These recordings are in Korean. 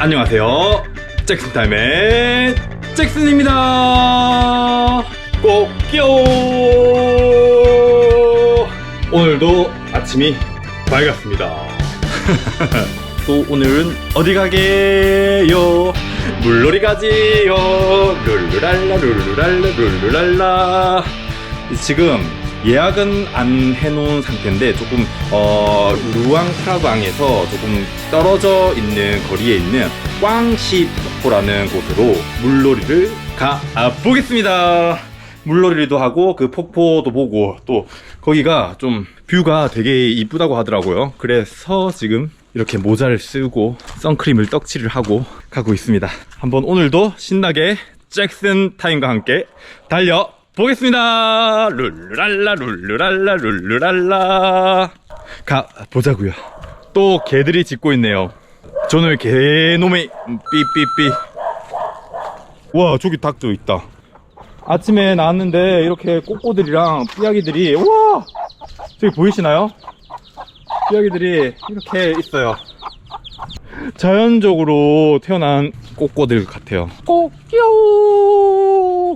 안녕하세요. 잭슨 타임의 잭슨입니다. 꼭요! 오늘도 아침이 밝았습니다. 또 오늘은 어디 가게요? 물놀이 가지요. 룰루랄라 룰루랄라 룰루랄라. 지금 예약은 안 해놓은 상태인데 조금 어 루앙 프라방에서 조금 떨어져 있는 거리에 있는 꽝시 폭포라는 곳으로 물놀이를 가 아, 보겠습니다. 물놀이도 하고 그 폭포도 보고 또 거기가 좀 뷰가 되게 이쁘다고 하더라고요. 그래서 지금 이렇게 모자를 쓰고 선크림을 떡칠을 하고 가고 있습니다. 한번 오늘도 신나게 잭슨 타임과 함께 달려 보겠습니다. 룰루랄라 룰루랄라 룰루랄라 가 보자고요. 또 개들이 짖고 있네요. 저는 개놈의 삐삐삐. 와 저기 닭도 있다. 아침에 나왔는데 이렇게 꼬꼬들이랑 삐약이들이 와 저기 보이시나요? 삐약이들이 이렇게 있어요. 자연적으로 태어난 꼬꼬들 같아요. 꼬끼요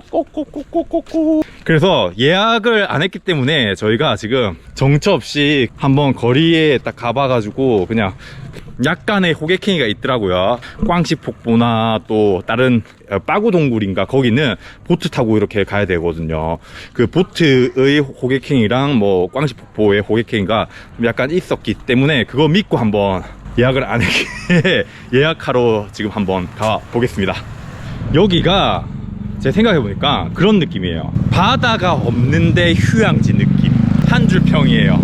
꼬꼬꼬꼬꼬꼬 그래서 예약을 안 했기 때문에 저희가 지금 정처 없이 한번 거리에 딱 가봐가지고 그냥 약간의 호객행위가 있더라고요. 꽝시 폭포나 또 다른 어, 빠구동굴인가 거기는 보트 타고 이렇게 가야 되거든요. 그 보트의 호객행위랑 뭐 꽝시 폭포의 호객행위가 좀 약간 있었기 때문에 그거 믿고 한번 예약을 안 했기에 예약하러 지금 한번 가 보겠습니다. 여기가 제 생각해보니까 그런 느낌이에요. 바다가 없는데 휴양지 느낌. 한 줄 평이에요.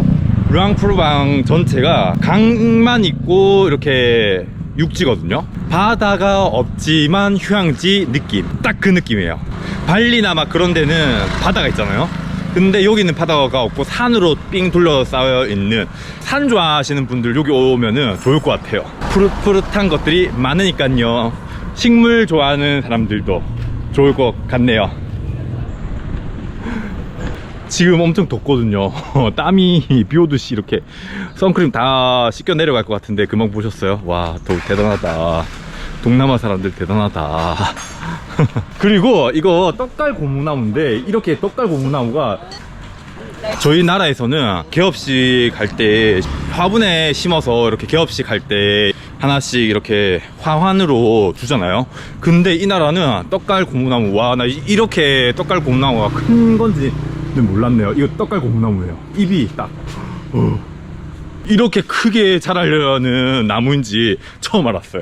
르앙프르방 전체가 강만 있고 이렇게 육지거든요. 바다가 없지만 휴양지 느낌. 딱 그 느낌이에요. 발리나 막 그런 데는 바다가 있잖아요. 근데 여기는 바다가 없고 산으로 삥 둘러싸여 있는 산 좋아하시는 분들 여기 오면은 좋을 것 같아요. 푸릇푸릇한 것들이 많으니까요. 식물 좋아하는 사람들도 좋을 것 같네요. 지금 엄청 덥거든요. 땀이 비 오듯이 이렇게 선크림 다 씻겨 내려갈 것 같은데 금방 보셨어요? 와, 더 대단하다. 동남아 사람들 대단하다. 그리고 이거 떡갈 고무나무인데 이렇게 떡갈 고무나무가 저희 나라에서는 개업식 할때 화분에 심어서 이렇게 개업식 할때 하나씩 이렇게 화환으로 주잖아요. 근데 이 나라는 떡갈 고무나무 와 나 이렇게 떡갈 고무나무가 큰 건지는 몰랐네요. 이거 떡갈 고무나무예요. 잎이 딱 어. 이렇게 크게 자라려는 나무인지 처음 알았어요.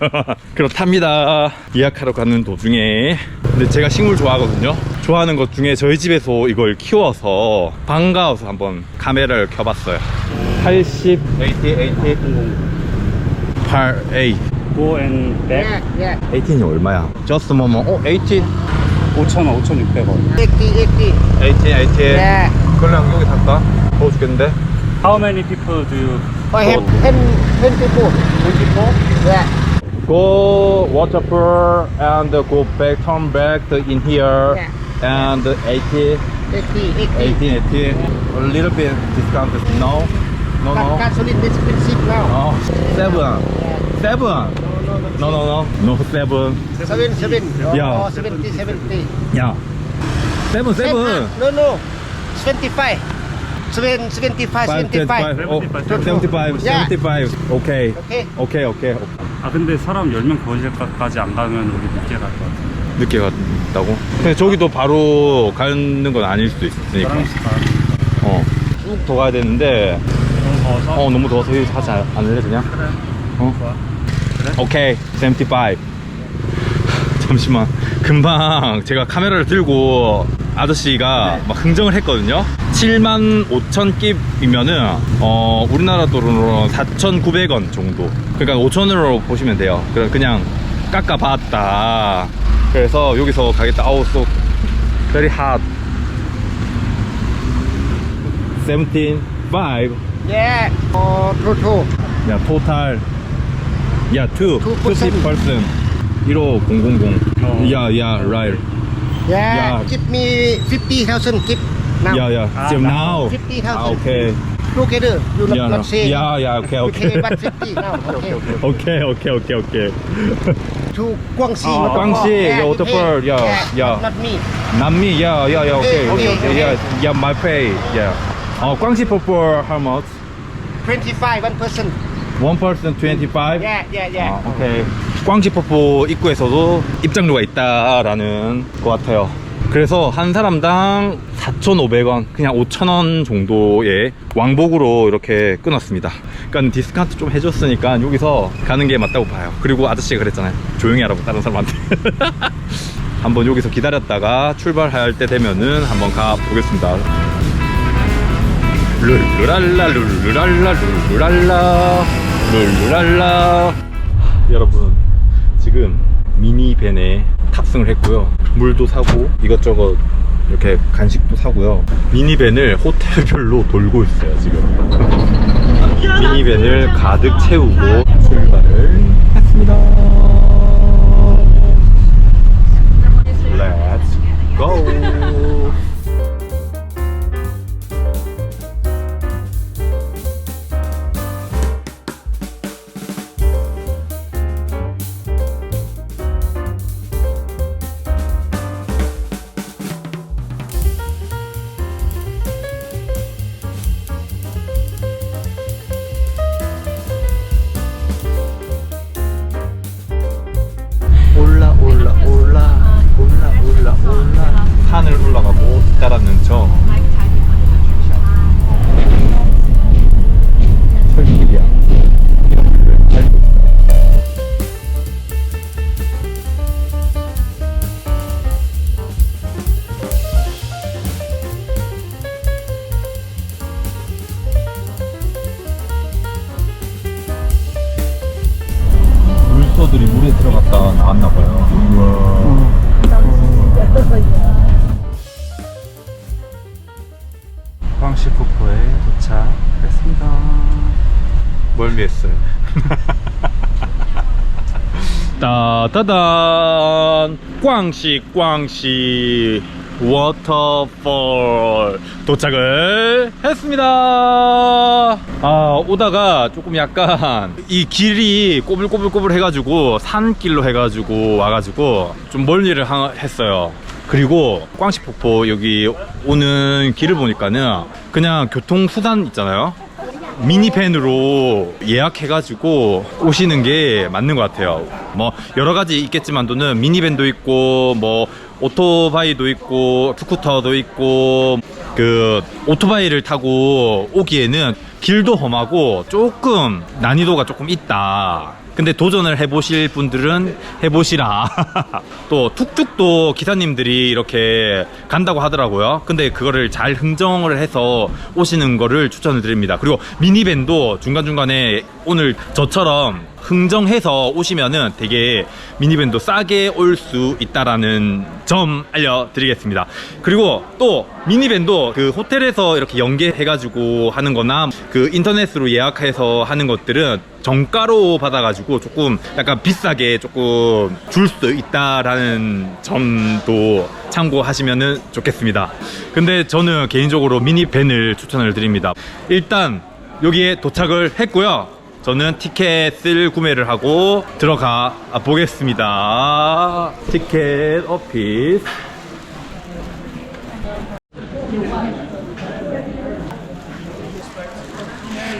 그렇답니다. 예약하러 가는 도중에. 근데 제가 식물 좋아하거든요. 좋아하는 것 중에 저희 집에서 이걸 키워서 반가워서 한번 카메라를 켜봤어요. 80, 80, 80, 8, 8. Go and back Yeah, yeah. 18이 얼마야? Just a moment. 어, 18? 5,000원, 5,600원. 80, 80. 18, 18. Yeah. 그럼 여기 살까? 더워 죽겠는데? How many people do you I have 10, 10 people. 24? Yeah. Go waterfall and go back, turn back in here. Yeah. And 80, 80, 80. 18, 18. A little bit discount. No? No, Ga- no. Gasoline is expensive now. Oh, seven. Seven. No, no, no. No, seven. Seven, seven. Yeah. Oh, 70, 70. Yeah. Seven, seven. No, no. 25. Seven, 75, Five, 75. 25. Oh, 75, Yeah. 75. Okay. Okay. Okay, okay. 아 근데 사람 10명 거실까지 안 가면 우리 늦게 갈 것 같아. 늦게 갔다고? 근데 저기도 바로 가는 건 아닐 수도 있으니까. 어. 쭉 더 가야 되는데, 너무 더워서. 어, 너무 더워서 여기서 하지 않- 않을래, 그냥? 그래. 어? 좋아. 그래? 오케이, 75. 잠시만. 금방 제가 카메라를 들고 아저씨가 막 흥정을 했거든요. 7만 5천 깁이면은, 어, 우리나라 돈으로 4,900원 정도. 그러니까 5천원으로 보시면 돼요. 그럼 그냥 깎아봤다. 그래서 여기서 가겠다. 아우, so very hot. 17, 5. Yeah. True, true. 야, 토탈. 야, 2. 2%. 20%. 15000. 어. 야, 야, right. Yeah. Yeah. Give me 50,000. Give now. 야, 야. 아, 지금 now. now. 50,000. 아, 오케이. together. You not, Yeah, not no. say. yeah, yeah, okay, We okay. pay 150 now. Okay. 오케이, 오케이, 오케이, 오케이. To Guangxi. Oh, waterfall. Guangxi, Yeah, the we waterfall, pay. yeah, yeah. Not, not me. Not me, yeah, yeah, yeah, okay, Okay, okay, okay, yeah, okay. yeah, my pay, yeah. 어, 광시 for how much? 25, one person. One person 25? Yeah, yeah, yeah. 아, 오 광지폭포 입구에서도 입장료가 있다라는 것 같아요. 그래서 한 사람당 4,500원, 그냥 5,000원 정도의 왕복으로 이렇게 끊었습니다. 그러니까 디스카운트 좀 해줬으니까 여기서 가는 게 맞다고 봐요. 그리고 아저씨가 그랬잖아요. 조용히 하라고 다른 사람한테. 한번 여기서 기다렸다가 출발할 때 되면은 한번 가 보겠습니다. 룰루랄라 룰루랄라 룰루랄라 룰루랄라 여러분 지금 미니밴에 탑승을 했고요. 물도 사고 이것저것 이렇게 간식도 사고요. 미니밴을 호텔별로 돌고 있어요 지금. 미니밴을 가득 채우고 출발을 했습니다. Let's go 올라 올라 올라 올라 올라 올라. 산을 올라가고 있다라는 점 따다단 광시 광시 워터폴 도착을 했습니다. 아 오다가 조금 약간 이 길이 꼬불꼬불꼬불 해가지고 산길로 해가지고 와가지고 좀 멀리를 하- 했어요. 그리고 광시폭포 여기 오는 길을 보니까는 그냥 교통수단 있잖아요. 미니밴으로 예약해가지고 오시는 게 맞는 것 같아요. 뭐 여러 가지 있겠지만도는 미니밴도 있고 뭐 오토바이도 있고 스쿠터도 있고 그 오토바이를 타고 오기에는 길도 험하고 조금 난이도가 조금 있다. 근데 도전을 해보실 분들은 해보시라. 또 툭툭도 기사님들이 이렇게 간다고 하더라고요. 근데 그거를 잘 흥정을 해서 오시는 거를 추천을 드립니다. 그리고 미니밴도 중간중간에 오늘 저처럼 흥정해서 오시면은 되게 미니밴도 싸게 올 수 있다라는 점 알려드리겠습니다. 그리고 또 미니밴도 그 호텔에서 이렇게 연계해 가지고 하는 거나 그 인터넷으로 예약해서 하는 것들은 정가로 받아가지고 조금 약간 비싸게 조금 줄 수 있다라는 점도 참고하시면 좋겠습니다. 근데 저는 개인적으로 미니밴을 추천을 드립니다. 일단 여기에 도착을 했고요. 저는 티켓을 구매를 하고 들어가 보겠습니다. 티켓 오피스.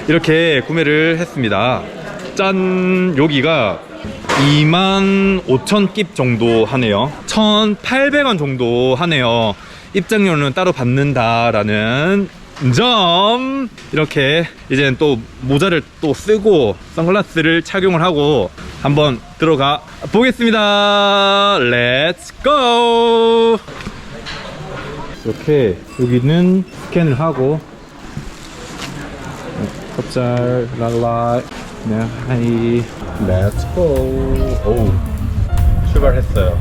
이렇게 구매를 했습니다. 짠! 여기가 2만 5천 깁 정도 하네요. 1,800원 정도 하네요. 입장료는 따로 받는다라는 점! 이렇게 이제는 또 모자를 또 쓰고 선글라스를 착용을 하고 한번 들어가 보겠습니다. 렛츠 고! 이렇게 여기는 스캔을 하고 컵잘 랄라 네 하이 렛츠 고 오 출발했어요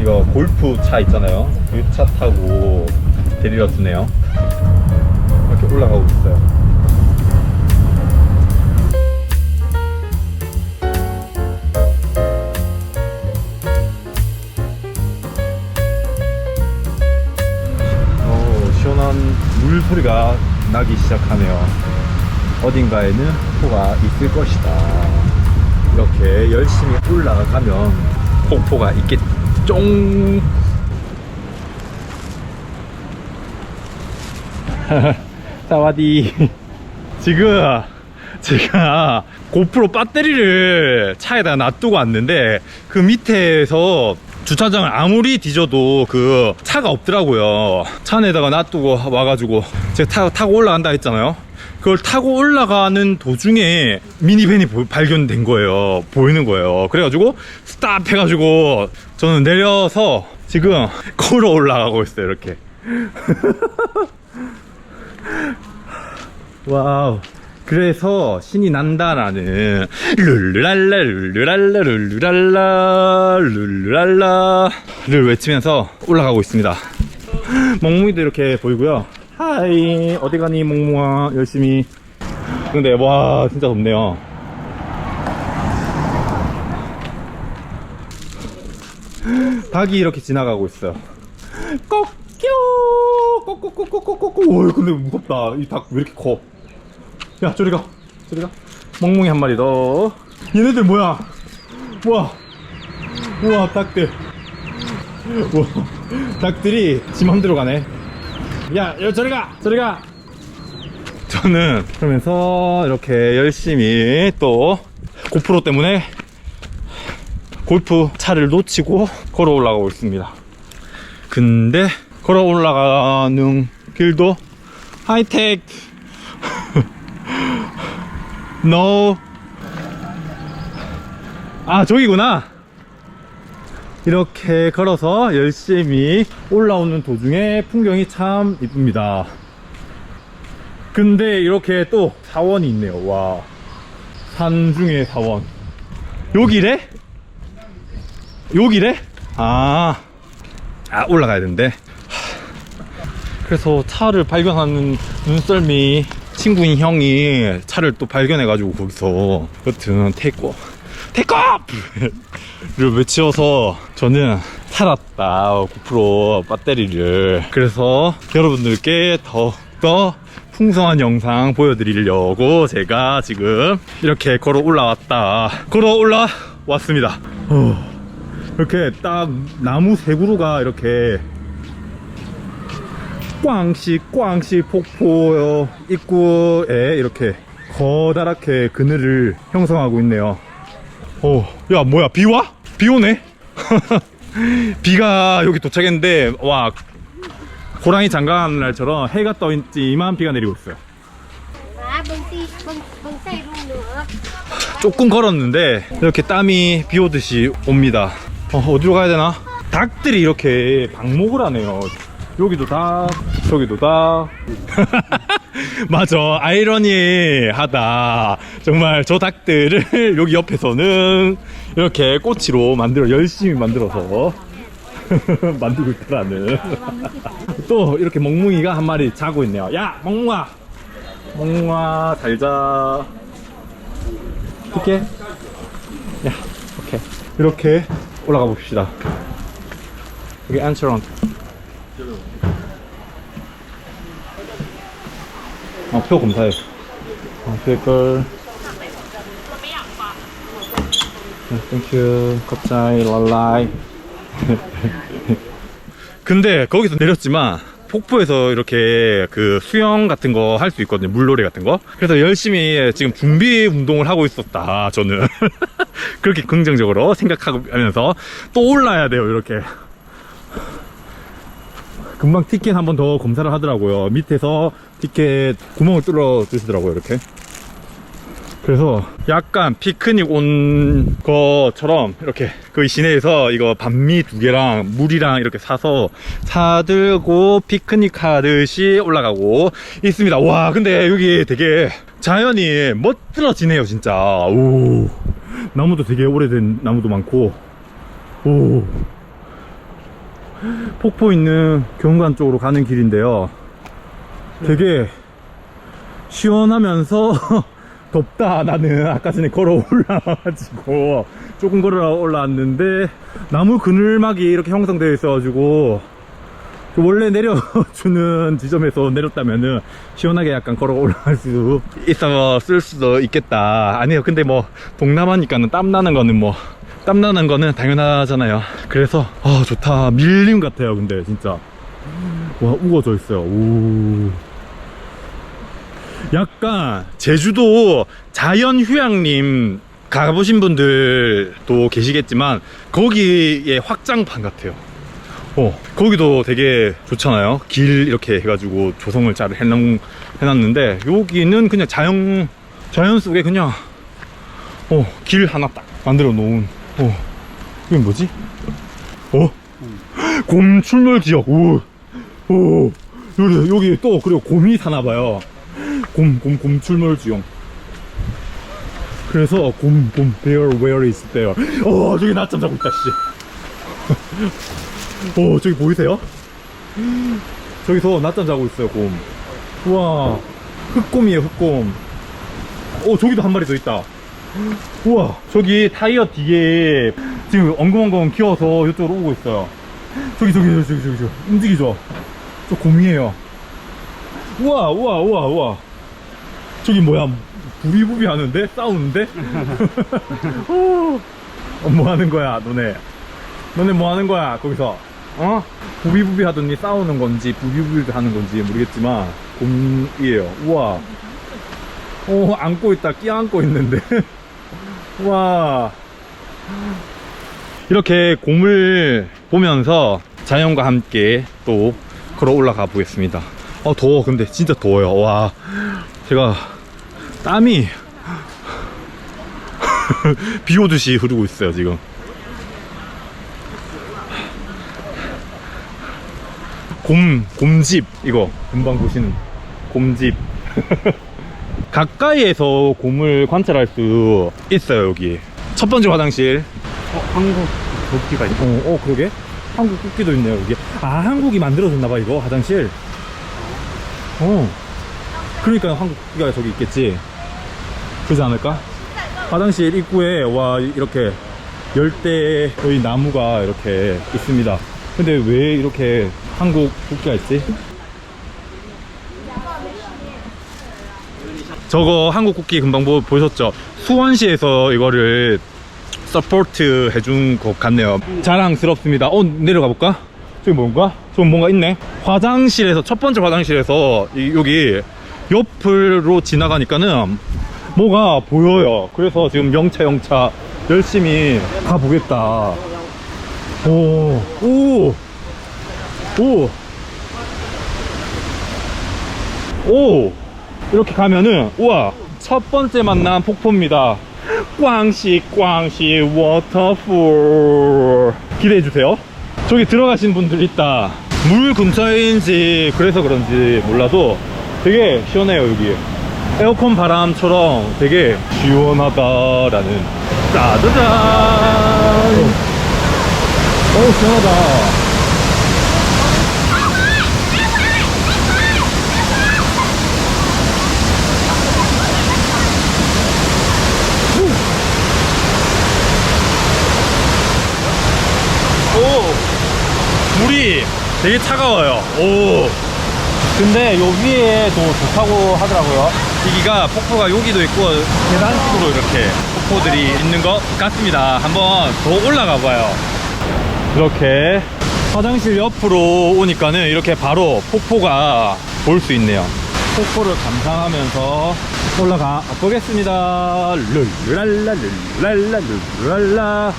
이거 골프 차 있잖아요 그 차 타고 데리러 주네요 올라가고 있어요 오 시원한 물 소리가 나 나기 시작하네요. 어딘가에는 폭포가 있을 것이다. 이렇게 열심히 올라가면 폭포가 있겠죠. 사와디. 지금 제가 고프로 배터리를 차에다 놔두고 왔는데 그 밑에서 주차장을 아무리 뒤져도 그 차가 없더라고요. 차 안에다가 놔두고 와가지고 제가 타, 타고 올라간다 했잖아요. 그걸 타고 올라가는 도중에 미니밴이 보- 발견된 거예요. 보이는 거예요. 그래가지고 스탑 해가지고 저는 내려서 지금 걸어 올라가고 있어요. 이렇게. 와우. 그래서 신이 난다라는 룰루랄라 룰루랄라 룰루랄라 룰루랄라를 외치면서 올라가고 있습니다. 멍뭉이도 이렇게 보이고요. 하이 어디 가니 멍뭉아 열심히. 근데 와 진짜 덥네요. 닭이 이렇게 지나가고 있어요. 꼭 뀨 꼭꼭꼭꼭꼭꼭 오 근데 무섭다 이 닭 왜 이렇게 커? 야 저리 가 저리 가 멍멍이 한 마리 더 얘네들 뭐야 우와 우와 닭들 우와 닭들이 지 맘대로 가네 야, 야 저리 가 저리 가 저는 그러면서 이렇게 열심히 또 고프로 때문에 골프 차를 놓치고 걸어 올라가고 있습니다 근데 걸어 올라가는 길도 하이텍. No. 아 저기구나. 이렇게 걸어서 열심히 올라오는 도중에 풍경이 참 이쁩니다. 근데 이렇게 또 사원이 있네요. 와. 산중의 사원. 여기래? 여기래? 아, 아 올라가야 되는데 하, 그래서 차를 발견하는 눈썰미 친구인 형이 차를 또 발견해가지고 거기서 여튼 테이크 테이크업을 외치어서 저는 살았다 고프로 배터리를. 그래서 여러분들께 더욱더 풍성한 영상 보여드리려고 제가 지금 이렇게 걸어 올라왔다. 걸어 올라왔습니다. 어, 이렇게 딱 나무 세 그루가 이렇게 꽝시 꽝시 폭포 입구에 이렇게 커다랗게 그늘을 형성하고 있네요. 어, 야 뭐야 비 와? 비 오네? 비가 여기 도착했는데 와 호랑이 장가가는 날처럼 해가 떠 있지만 비가 내리고 있어요. 조금 걸었는데 이렇게 땀이 비 오듯이 옵니다. 어, 어디로 가야 되나? 닭들이 이렇게 방목을 하네요. 여기도 닭, 저기도 닭. 맞아, 아이러니하다. 정말 저 닭들을 여기 옆에서는 이렇게 꼬치로 만들어, 열심히 만들어서 만들고 있다라는. 또 이렇게 멍뭉이가 한 마리 자고 있네요. 야, 멍뭉아! 멍뭉아, 잘 자. 이렇게 야 오케이 이렇게 올라가 봅시다 여기 안처럼 어, 표 검사해 어, 표걸 땡큐 컵자이 랄라이 근데 거기서 내렸지만 폭포에서 이렇게 그 수영 같은 거 할 수 있거든요. 물놀이 같은 거. 그래서 열심히 지금 준비 운동을 하고 있었다. 저는. 그렇게 긍정적으로 생각하면서 또 올라야 돼요. 이렇게. 금방 티켓 한 번 더 검사를 하더라고요. 밑에서 티켓 구멍을 뚫어 주시더라고요. 이렇게. 그래서 약간 피크닉 온 것처럼 이렇게 그 시내에서 이거 반미 두 개랑 물이랑 이렇게 사서 사들고 피크닉 하듯이 올라가고 있습니다. 와, 근데 여기 되게 자연이 멋들어지네요, 진짜. 오. 나무도 되게 오래된 나무도 많고. 오. 폭포 있는 경관 쪽으로 가는 길인데요. 되게 시원하면서 덥다 나는 아까 전에 걸어 올라와가지고 조금 걸어 올라왔는데 나무 그늘막이 이렇게 형성되어 있어가지고 그 원래 내려주는 지점에서 내렸다면은 시원하게 약간 걸어 올라갈 수 있었을 수도 있겠다. 아니요, 근데 뭐 동남아니까는 땀 나는 거는 뭐 땀 나는 거는 당연하잖아요. 그래서 아 좋다. 밀림 같아요. 근데 진짜 와 우거져 있어요. 오. 약간 제주도 자연 휴양림 가보신 분들도 계시겠지만 거기에 확장판 같아요. 어, 거기도 되게 좋잖아요. 길 이렇게 해가지고 조성을 잘 해놓, 해놨는데 여기는 그냥 자연 자연 속에 그냥 어, 길 하나 딱 만들어 놓은 어, 이게 뭐지? 어? 곰 출몰 지역. 오, 오, 여기 여기 또 그리고 곰이 사나봐요. 곰, 곰, 곰 출몰 지역. 그래서 곰, 곰, bear, where is bear? 어, 저기 낮잠 자고 있다, 씨. 어, 저기 보이세요? 저기서 낮잠 자고 있어요, 곰. 우와, 흑곰이에요, 흑곰. 어, 저기도 한 마리 더 있다. 우와, 저기 타이어 뒤에 지금 엉금엉금 키워서 이쪽으로 오고 있어요. 저기, 저기, 저기, 저기, 저기, 저기. 움직이죠? 저 곰이에요. 우와, 우와, 우와, 우와. 저기 뭐야, 부비부비 하는데? 싸우는데? 어, 뭐 하는 거야, 너네? 너네 뭐 하는 거야, 거기서? 어? 부비부비 하더니 싸우는 건지, 부비부비 하는 건지 모르겠지만, 곰이에요. 우와. 어, 안고 있다, 끼안고 있는데. 우와. 이렇게 곰을 보면서 자연과 함께 또 걸어 올라가 보겠습니다. 어, 더워. 근데 진짜 더워요. 와. 제가 땀이 비 오듯이 흐르고 있어요, 지금. 곰, 곰집. 이거. 금방 보시는 곰집. 가까이에서 곰을 관찰할 수 있어요, 여기. 첫 번째 화장실. 어, 한국 도끼가 있다. 어, 어, 그러게. 한국 국기도 있네요, 여기. 아, 한국이 만들어줬나봐, 이거, 화장실. 어. 그러니까 한국 국기가 저기 있겠지. 그러지 않을까? 화장실 입구에, 와, 이렇게 열대의 나무가 이렇게 있습니다. 근데 왜 이렇게 한국 국기가 있지? 저거 한국 국기 금방 보, 보셨죠? 수원시에서 이거를 서포트 해준 것 같네요. 자랑스럽습니다. 어, 내려가 볼까? 저기 뭔가? 저기 뭔가 있네. 화장실에서, 첫 번째 화장실에서 이- 여기 옆으로 지나가니까는 뭐가 보여요. 그래서 지금 영차 영차 열심히 가보겠다. 오, 오, 오, 오. 이렇게 가면은 우와 첫 번째 만난 폭포입니다. 꽝시 꽝시 워터풀. 기대해 주세요. 저기 들어가신 분들 있다. 물 근처인지 그래서 그런지 몰라도 되게 시원해요 여기. 에어컨 바람처럼 되게 시원하다라는. 짜자잔! 어 시원하다 오 되게 차가워요. 오. 근데 요 위에도 좋다고 하더라고요. 여기가 폭포가 여기도 있고 계단식으로 이렇게 폭포들이 있는 것 같습니다. 한번 더 올라가 봐요. 이렇게 화장실 옆으로 오니까는 이렇게 바로 폭포가 볼 수 있네요. 폭포를 감상하면서 올라가 보겠습니다. 룰랄라 룰랄라 룰랄라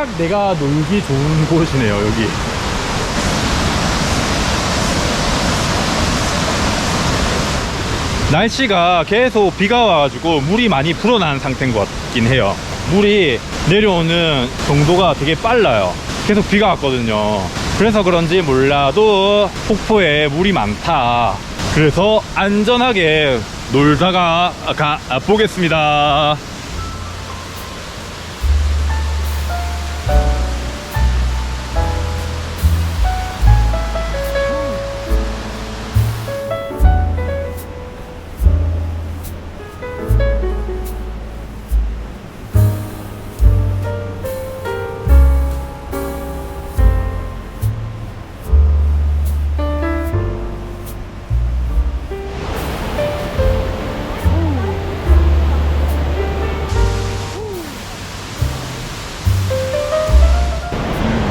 딱 내가 놀기 좋은 곳이네요 여기. 날씨가 계속 비가 와가지고 물이 많이 불어난 상태인 것 같긴 해요. 물이 내려오는 정도가 되게 빨라요. 계속 비가 왔거든요. 그래서 그런지 몰라도 폭포에 물이 많다. 그래서 안전하게 놀다가 가 보겠습니다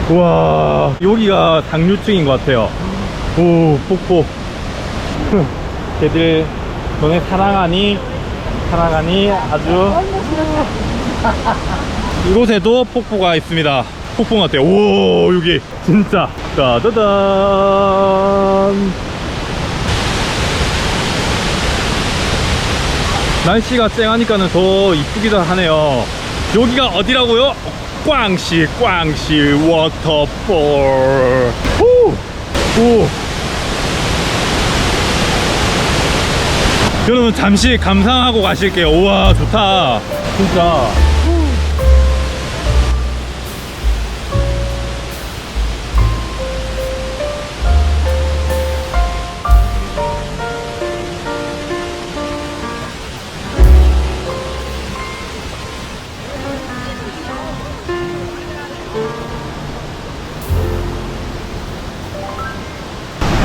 와 여기가 상류층인 것 같아요. 오 폭포. 걔들 너네 사랑하니? 사랑하니? 아주. 이곳에도 폭포가 있습니다. 폭포 같아요. 오 여기. 진짜. 따다단. 날씨가 쨍하니까는 더 이쁘기도 하네요. 여기가 어디라고요? 꽝시 꽝시 워터폴 오! 오! 여러분 잠시 감상하고 가실게요 우와 좋다 진짜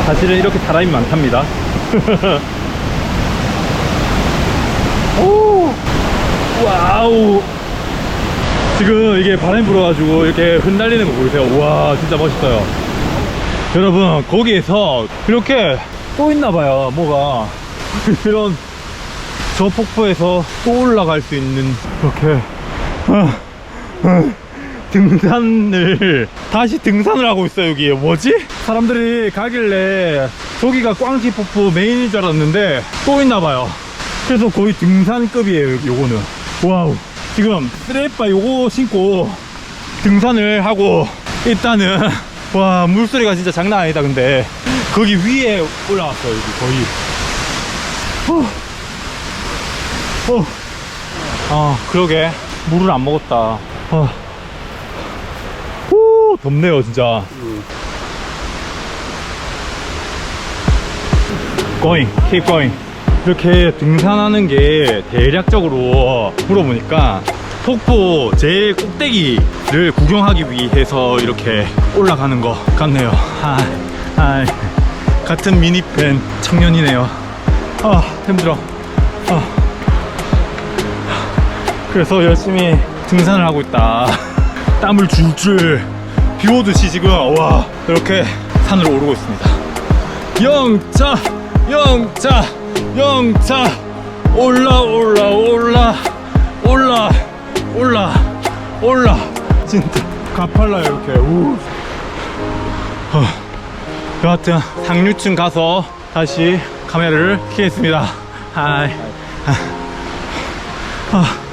사실은 이렇게 사람이 많답니다. 오! 와우! 지금 이게 바람이 불어가지고 이렇게 흩날리는 거 보이세요? 와 진짜 멋있어요. 여러분 거기에서 이렇게 또 있나봐요 뭐가. 이런 저 폭포에서 또 올라갈 수 있는 이렇게. 아, 아, 등산을 다시 등산을 하고 있어요 여기. 뭐지? 사람들이 가길래 저기가 꽝시 폭포 메인인 줄 알았는데 또 있나봐요. 그래서 거의 등산급이에요 요거는. 와우. 지금 스레빠 요거 신고 등산을 하고 일단은 와 물소리가 진짜 장난 아니다 근데. 거기 위에 올라왔어요 여기 거의. 어. 어. 아 그러게. 물을 안 먹었다. 어. 오 덥네요 진짜. Going keep 이렇게 등산하는 게 대략적으로 물어보니까 폭포 제일 꼭대기를 구경하기 위해서 이렇게 올라가는 것 같네요. 아, 아, 같은 미니팬 청년이네요. 아 힘들어. 아. 그래서 열심히 등산을 하고 있다. 땀을 줄줄 비 오듯이 지금 와 이렇게 산을 오르고 있습니다. 영차 영차 영차. 올라 올라 올라 올라 올라 올라. 진짜 가팔라요 이렇게. 우. 어, 여하튼 상류층 가서 다시 카메라를 켜겠습니다. 하이. 아. 아.